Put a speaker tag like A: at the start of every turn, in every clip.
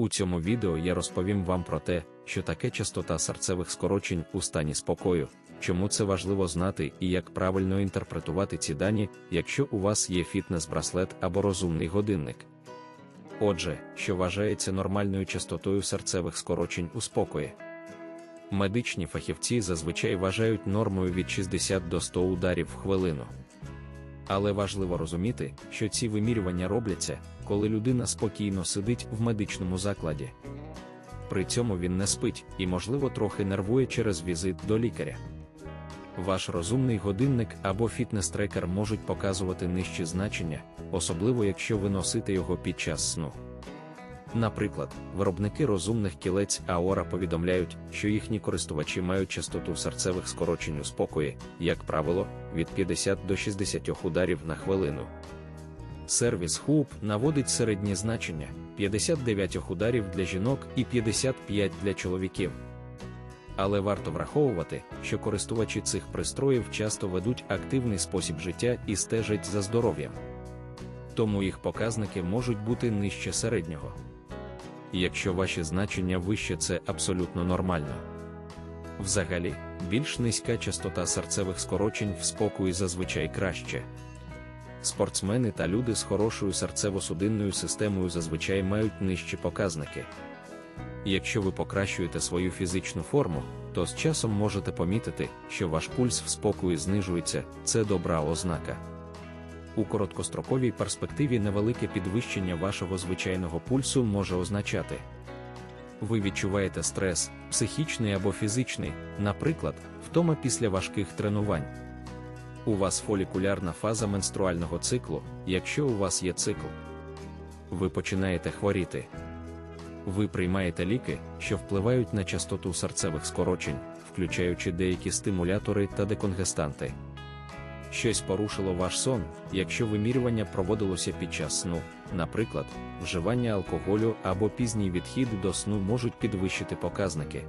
A: У цьому відео я розповім вам про те, що таке частота серцевих скорочень у стані спокою, чому це важливо знати і як правильно інтерпретувати ці дані, якщо у вас є фітнес-браслет або розумний годинник. Отже, що вважається нормальною частотою серцевих скорочень у спокої. Медичні фахівці зазвичай вважають нормою від 60 до 100 ударів в хвилину. Але важливо розуміти, що ці вимірювання робляться, коли людина спокійно сидить в медичному закладі. При цьому він не спить і, можливо, трохи нервує через візит до лікаря. Ваш розумний годинник або фітнес-трекер можуть показувати нижчі значення, особливо якщо ви носите його під час сну. Наприклад, виробники розумних кілець Аора повідомляють, що їхні користувачі мають частоту серцевих скорочень у спокої, як правило, від 50 до 60 ударів на хвилину. Сервіс Hoop наводить середні значення 59 ударів для жінок і 55 для чоловіків. Але варто враховувати, що користувачі цих пристроїв часто ведуть активний спосіб життя і стежать за здоров'ям. Тому їх показники можуть бути нижче середнього. Якщо ваші значення вище, це абсолютно нормально. Взагалі, більш низька частота серцевих скорочень в спокої зазвичай краще. Спортсмени та люди з хорошою серцево-судинною системою зазвичай мають нижчі показники. Якщо ви покращуєте свою фізичну форму, то з часом можете помітити, що ваш пульс в спокої знижується, це добра ознака. У короткостроковій перспективі невелике підвищення вашого звичайного пульсу може означати. Ви відчуваєте стрес, психічний або фізичний, наприклад, втома після важких тренувань. У вас фолікулярна фаза менструального циклу, якщо у вас є цикл. Ви починаєте хворіти. Ви приймаєте ліки, що впливають на частоту серцевих скорочень, включаючи деякі стимулятори та деконгестанти. Щось порушило ваш сон, якщо вимірювання проводилося під час сну, наприклад, вживання алкоголю або пізній відхід до сну можуть підвищити показники.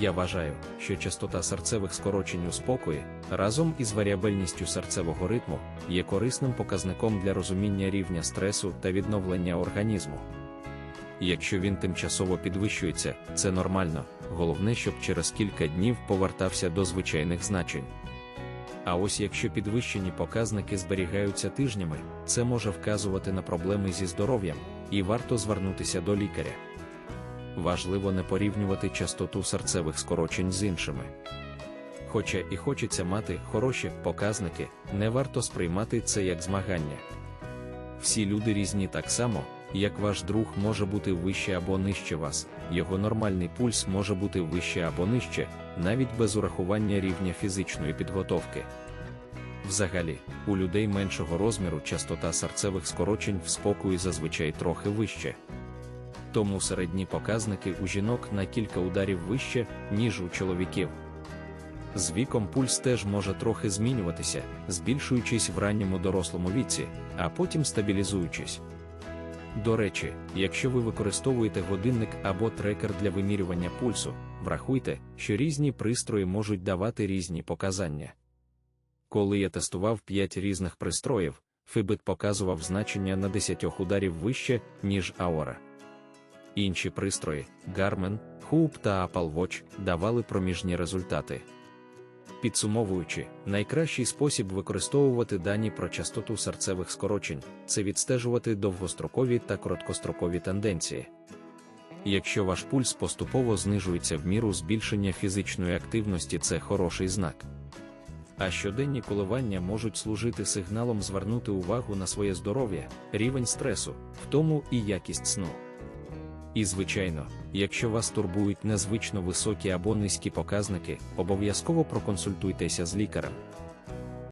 A: Я вважаю, що частота серцевих скорочень у спокої, разом із варіабельністю серцевого ритму, є корисним показником для розуміння рівня стресу та відновлення організму. Якщо він тимчасово підвищується, це нормально, головне, щоб через кілька днів повертався до звичайних значень. А ось якщо підвищені показники зберігаються тижнями, це може вказувати на проблеми зі здоров'ям, і варто звернутися до лікаря. Важливо не порівнювати частоту серцевих скорочень з іншими. Хоча і хочеться мати хороші показники, не варто сприймати це як змагання. Всі люди різні так само, як ваш друг може бути вище або нижче вас, його нормальний пульс може бути вище або нижче, навіть без урахування рівня фізичної підготовки. Взагалі, у людей меншого розміру частота серцевих скорочень в спокої зазвичай трохи вище. Тому середні показники у жінок на кілька ударів вище, ніж у чоловіків. З віком пульс теж може трохи змінюватися, збільшуючись в ранньому дорослому віці, а потім стабілізуючись. До речі, якщо ви використовуєте годинник або трекер для вимірювання пульсу, врахуйте, що різні пристрої можуть давати різні показання. Коли я тестував 5 різних пристроїв, Fitbit показував значення на 10 ударів вище, ніж Aura. Інші пристрої Garmin, Hoop та Apple Watch давали проміжні результати. Підсумовуючи, найкращий спосіб використовувати дані про частоту серцевих скорочень це відстежувати довгострокові та короткострокові тенденції. Якщо ваш пульс поступово знижується в міру збільшення фізичної активності, це хороший знак. А щоденні коливання можуть служити сигналом звернути увагу на своє здоров'я, рівень стресу, втому і якість сну. І, звичайно, якщо вас турбують незвично високі або низькі показники, обов'язково проконсультуйтеся з лікарем.